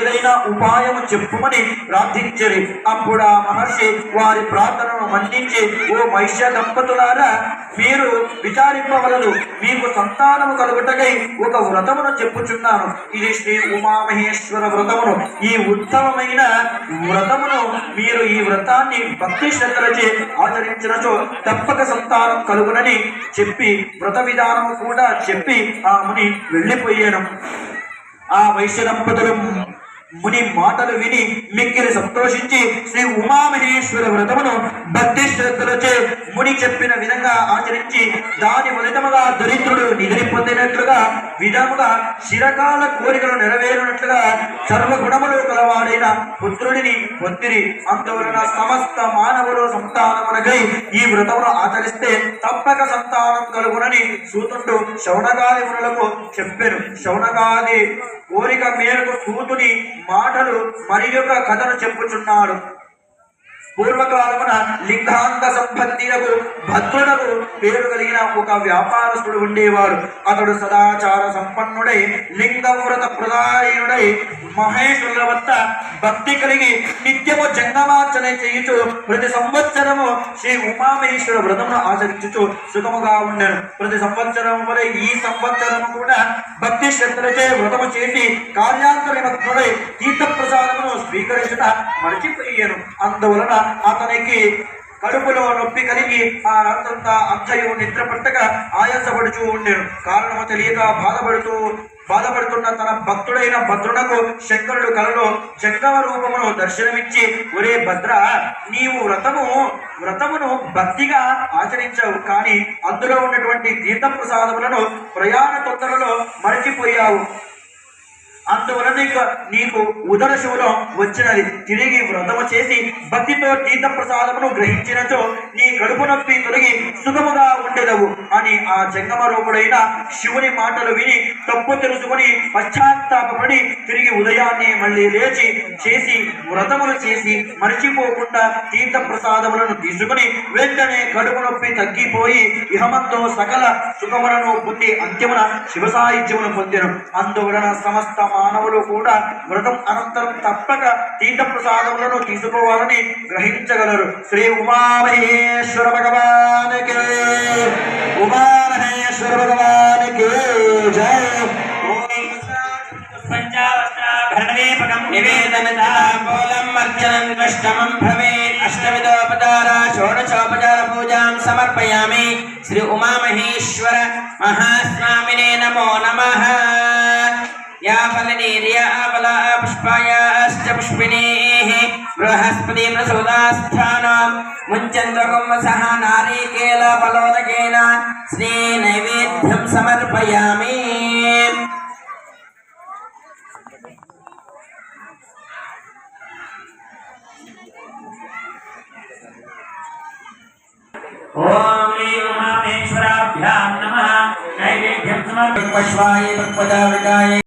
ఏదైనా ఉపాయము చెప్పుమని ప్రార్థించరు. అప్పుడు ఆ మహర్షి వారి ప్రార్థనను మన్నించి ఓ వైశ్య దంపతులారా మీరు విచారింపవలదు. మీకు సంతానము కలుగుటకై ఒక వ్రతమును చెప్పుచున్నాను. ఇది శ్రీ ఉమామహేశ్వర వ్రతమును. ఈ ఉత్తమమైన వ్రతమును మీరు ఈ వ్రతాన్ని భక్తి శ్రద్ధలచే ఆచరించినచో తప్పక సంతానం కలుగునని చెప్పి వ్రత విధానము కూడా చెప్పి ఆ ముని వెళ్ళిపోయాను. ఆ వైశ్య దంపతులు ముని మాటలు విని మిక్కిలి సంతోషించి శ్రీ ఉమామహేశ్వర వ్రతమును భక్తి శ్రద్ధలచే ముని చెప్పిన విధంగా ఆచరించి దాని ఫలితముగా దరిద్రుడు నిధి పొందినట్లుగా విధముగా శిరకాల కోరికలు నెరవేరినట్లుగా సర్వగుణము కలవాడైన పుత్రుడిని పొందిరి. అందువలన సమస్త మానవులు సంతానమునకై ఈ వ్రతమును ఆచరిస్తే తప్పక సంతానం కలుగునని సూతుడు శౌనగాది మునులకు చెప్పారు శౌనగాది కోరిక మేరకు సూతుని మాటలు మరి యొక్క కథను చెప్పుచున్నాడు. పూర్వకాలమున లింగాంత సంబంధినకు భద్రుడకు పేరు కలిగిన ఒక వ్యాపారస్తుడు ఉండేవాడు. అతడు సదాచార సంపన్నుడై లింగవ్రత ప్రదాయుడై మహేశ్వరుల వద్ద భక్తి కలిగి నిత్యము జంగమార్చన చేయుచు ప్రతి సంవత్సరము శ్రీ ఉమామహేశ్వర వ్రతమును ఆచరించుచు సుఖముగా ఉండను. ప్రతి సంవత్సరం వలె ఈ సంవత్సరము కూడా భక్తి శ్రద్ధలచే వ్రతము చేసి కార్యాంతరమగ్నుడై తీర్థప్రసాదమును స్వీకరించుట మరచిపోయాను. అందువలన అతనికి కడుపులో నొప్పి కలిగి ఆ రాత్రంతా అంతయు నిద్ర పట్టక ఆయాసపడుచూ ఉండేను. కారణము తెలియక బాధపడుతూ బాధపడుతున్న తన భక్తుడైన భద్రునకు శంకరుడు కలలో జంగమ రూపమును దర్శనమిచ్చి ఒరే భద్ర నీవు వ్రతము వ్రతమును భక్తిగా ఆచరించావు. కానీ అందులో ఉన్నటువంటి తీర్థప్రసాదములను ప్రయాణ తొందరలో మరచిపోయావు. అందువలన నీకు నీకు ఉదర శివులం వచ్చినది. తిరిగి వ్రతము చేసి భక్తితో తీర్థ ప్రసాదమును గ్రహించినచో నీ కడుపు నొప్పి తొలగి సుఖముగా ఉండేదవు అని ఆ జంగమ రూపుడైన శివుని మాటలు విని తప్పు తెలుసుకుని పశ్చాత్తాపడి తిరిగి ఉదయాన్నే మళ్ళీ లేచి చేసి వ్రతములు చేసి మరిచిపోకుండా తీర్థ ప్రసాదములను తీసుకుని వెంటనే కడుపు నొప్పి తగ్గిపోయి ఇహమంతో సకల సుఖములను పొంది అంత్యమున శివ సాహిత్యమును పొందెను. అందువలన సమస్త మానవులు కూడా వ్రతం అనంతరం తప్పక తీర్థ ప్రసాదములను తీసుకోవాలని గ్రహించగలరు. శ్రీ ఉమామహేశ్వర భగవానికి. ఉమామహేశ్వర భగవానికి. జయ పంచావస్త్రాభరణదీపకం నివేదనతాంబూలం అర్చనం అష్టమం భవేత్. అష్టవిధోపచార షోడశోపచార పూజాం సమర్పయామి. శ్రీ ఉమామహేశ్వర మహాస్వామినే నమో నమః. या फलनीर्या फला पुष्पायाश्च पुष्पिणीः बृहस्पति प्रसूदास्थानां मुञ्चन्द्रकुम्भसः नारीकेलफलोदकेन श्रीनैवेद्यं समर्पयामि ॐ ह्रीं महामेश्वराभ्यां नमः नैवेद्यं समर्पयश्वाय तत्पदाविदाय